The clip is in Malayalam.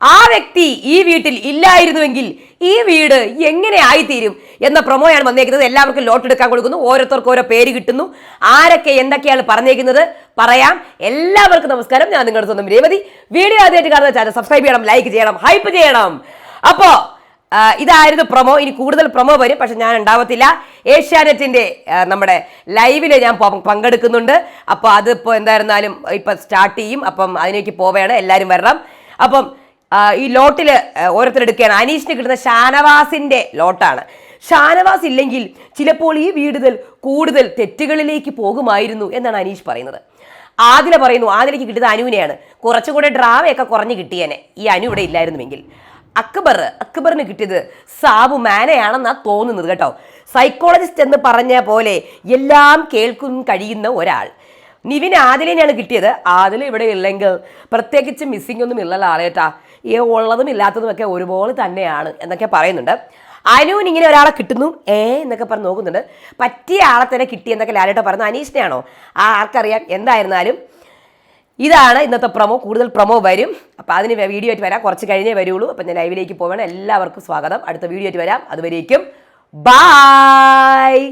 ആ വ്യക്തി ഈ വീട്ടിൽ ഇല്ലായിരുന്നുവെങ്കിൽ ഈ വീട് എങ്ങനെ ആയിത്തീരും എന്ന പ്രൊമോയാണ് വന്നേക്കുന്നത്. എല്ലാവർക്കും ലോട്ട് എടുക്കാൻ കൊടുക്കുന്നു. ഓരോരുത്തർക്കും ഓരോ പേര് കിട്ടുന്നു. ആരൊക്കെ എന്തൊക്കെയാണ് പറഞ്ഞേക്കുന്നത്? പറയാം. എല്ലാവർക്കും നമസ്കാരം. ഞാൻ നിങ്ങളുടെ സ്വന്തം രേവതി. വീഡിയോ ആദ്യമായിട്ട് കാണുന്ന ചാനൽ സബ്സ്ക്രൈബ് ചെയ്യണം ലൈക്ക് ചെയ്യണം ഹൈപ്പ് ചെയ്യണം. അപ്പോ ഇതായിരുന്നു പ്രൊമോ. ഇനി കൂടുതൽ പ്രൊമോ വരും. പക്ഷെ ഞാൻ ഉണ്ടാവത്തില്ല. ഏഷ്യാനെറ്റിന്റെ നമ്മുടെ ലൈവിൽ ഞാൻ പങ്കെടുക്കുന്നുണ്ട്. അപ്പോൾ അതിപ്പോൾ എന്തായിരുന്നാലും ഇപ്പം സ്റ്റാർട്ട് ചെയ്യും. അപ്പം അതിലേക്ക് പോവുകയാണ് എല്ലാവരും വരണം. അപ്പം ഈ ലോട്ടിൽ ഓരോരുത്തരെടുക്കുകയാണ് അനീഷിന് കിട്ടുന്ന ഷാനവാസിന്റെ ലോട്ടാണ്. ഷാനവാസ് ഇല്ലെങ്കിൽ ചിലപ്പോൾ ഈ വീടുതൽ കൂടുതൽ തെറ്റുകളിലേക്ക് പോകുമായിരുന്നു എന്നാണ് അനീഷ് പറയുന്നത്. ആദില പറയുന്നു ആദിലേക്ക് കിട്ടിയത് അനുവിനെയാണ്. കുറച്ചുകൂടെ ഡ്രാമയൊക്കെ കുറഞ്ഞ് കിട്ടിയേനെ. ഈ അനു ഇവിടെ ഇല്ലായിരുന്നുവെങ്കിൽ. അക്ബർ അക്ബറിന് കിട്ടിയത് സാബു മാനയാണെന്നാണ് തോന്നുന്നത് കേട്ടോ. സൈക്കോളജിസ്റ്റ് എന്ന് പറഞ്ഞ പോലെ എല്ലാം കേൾക്കും കഴിയുന്ന ഒരാൾ. നിവിൻ ആദിലിനെയാണ് കിട്ടിയത്. ആദിൽ ഇവിടെ ഇല്ലെങ്കിൽ പ്രത്യേകിച്ച് മിസ്സിംഗ് ഒന്നും ഇല്ലല്ലോ ആളേട്ടാ. ഈ ഉള്ളതും ഇല്ലാത്തതും ഒക്കെ ഒരുപോലെ തന്നെയാണ് എന്നൊക്കെ പറയുന്നുണ്ട്. അനുവിന് ഇങ്ങനെ ഒരാളെ കിട്ടുന്നു. ഏ എന്നൊക്കെ പറഞ്ഞ് നോക്കുന്നുണ്ട്. പറ്റിയ ആളെ തന്നെ കിട്ടി എന്നൊക്കെ ലാലേട്ട പറഞ്ഞു. അനീഷിനെയാണോ? ആ ആർക്കറിയാം. എന്തായിരുന്നാലും ഇതാണ് ഇന്നത്തെ പ്രൊമോ കൂടുതൽ പ്രൊമോ വരും. അപ്പോൾ അതിന് വീഡിയോ ആയിട്ട് വരാം. കുറച്ച് കഴിഞ്ഞേ വരുള്ളൂ. അപ്പം ഞാൻ ലൈവിലേക്ക് പോകണം എല്ലാവർക്കും സ്വാഗതം. അടുത്ത വീഡിയോ ആയിട്ട് വരാം. അതുവരേക്കും ബായ്